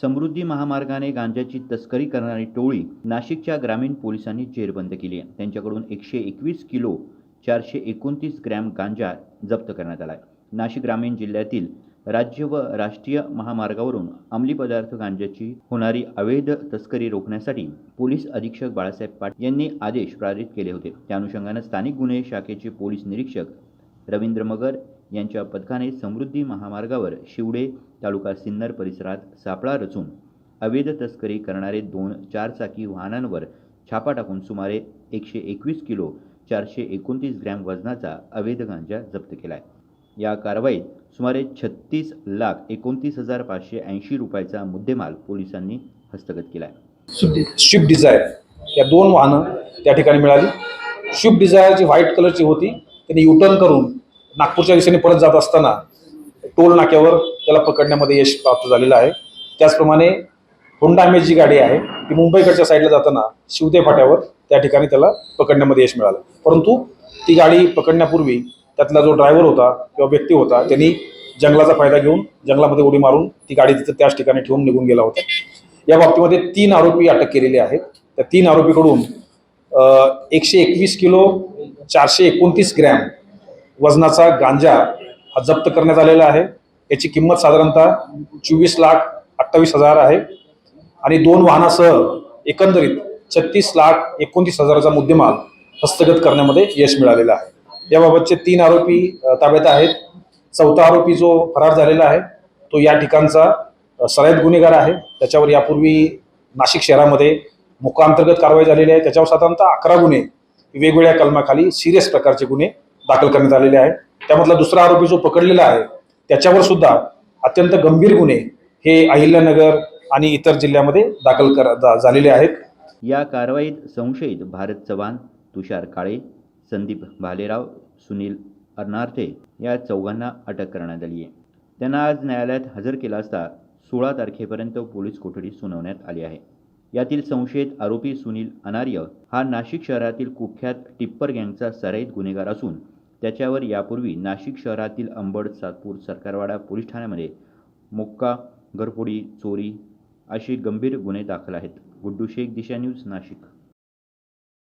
समृद्धी महामार्गाने गांजाची तस्करी करणारी टोळी नाशिकच्या ग्रामीण पोलिसांनी जेरबंद केली आहे. त्यांच्याकडून एकशे एकवीस किलो चारशे एकोणतीस ग्रॅम गांजा जप्त करण्यात आला आहे. नाशिक ग्रामीण जिल्ह्यातील राज्य व राष्ट्रीय महामार्गावरून अंमली पदार्थ गांजाची होणारी अवैध तस्करी रोखण्यासाठी पोलीस अधीक्षक बाळासाहेब पाटील यांनी आदेश पारित केले होते. त्या अनुषंगानं स्थानिक गुन्हे शाखेचे पोलीस निरीक्षक रवींद्र मगर यांच्या पथकाने समृद्धी महामार्गावर शिवडे तालुका सिन्नर परिसरात सापळा रचून अवैध तस्करी करणारे दोन चारचाकी वाहनांवर छापा टाकून सुमारे एकशे एकवीस किलो चारशे एकोणतीस ग्रॅम वजनाचा अवैध गांजा जप्त केला आहे या कारवाईत सुमारे छत्तीस लाख एकोणतीस हजार पाचशे ऐंशी रुपयाचा मुद्देमाल पोलिसांनी हस्तगत केला आहे शिफ्ट डिझायर या दोन वाहनं त्या ठिकाणी मिळाली. शिफ्ट डिझायरची व्हाईट कलरची होती त्यांनी युटर्न करून नागपूरच्या दिशेने परत जात असताना टोल नाक्यावर त्याला पकडण्यामध्ये यश प्राप्त झालेलं आहे. त्याचप्रमाणे होंडा अमेज जी गाडी आहे ती मुंबईकडच्या साईडला जाताना शिवते फाट्यावर त्या ठिकाणी त्याला पकडण्यामध्ये यश मिळालं. परंतु ती गाडी पकडण्यापूर्वी त्यातला जो ड्रायव्हर होता किंवा व्यक्ती होता त्यांनी जंगलाचा फायदा घेऊन जंगलामध्ये उडी मारून ती गाडी तिथं त्याच ठिकाणी ठेवून निघून गेला होता. या बाबतीमध्ये तीन आरोपी अटक केलेले आहेत. त्या तीन आरोपीकडून एकशे एकवीस किलो चारशे एकोणतीस ग्रॅम वजनाचा गांजा हा जप्त करण्यात आलेला आहे. याची किंमत साधारणतः चोवीस लाख अठ्ठावीस हजार आहे. आणि दोन वाहनासह एकंदरीत छत्तीस लाख एकोणतीस हजाराचा मुद्देमाल हस्तगत करण्यामध्ये यश मिळालेलं आहे. याबाबतचे तीन आरोपी ताब्यात आहेत. चौथा आरोपी जो फरार झालेला आहे तो या ठिकाणचा सराईत गुन्हेगार आहे. त्याच्यावर यापूर्वी नाशिक शहरामध्ये मुकांतर्गत कारवाई झालेली आहे. त्याच्यावर साधारणतः अकरा गुन्हे वेगवेगळ्या कलमाखाली सिरियस प्रकारचे गुन्हे दाखल करण्यात आलेले आहे त्यामधला दुसरा आरोपी जो पकडलेला आहे त्याच्यावर सुद्धा अत्यंत गंभीर गुन्हे हे अहिल्यानगर आणि इतर जिल्ह्यामध्ये दाखल कर झालेले आहेत. या कारवाईत संशयित भारत चव्हाण तुषार काळे संदीप भालेराव सुनील अर्नार्थे या चौघांना अटक करण्यात आली आहे. त्यांना आज न्यायालयात हजर केला असता सोळा तारखेपर्यंत पोलीस कोठडी सुनावण्यात आली आहे. यातील संशयित आरोपी सुनील अनार्य हा नाशिक शहरातील कुख्यात टिप्पर गँगचा सराईत गुन्हेगार असून त्याच्यावर यापूर्वी नाशिक शहरातील अंबड सातपूर सरकारवाडा पोलीस ठाण्यामध्ये मुक्का घरफोडी चोरी अशी गंभीर गुन्हे दाखल आहेत. गुड्डू शेख दिशा न्यूज नाशिक.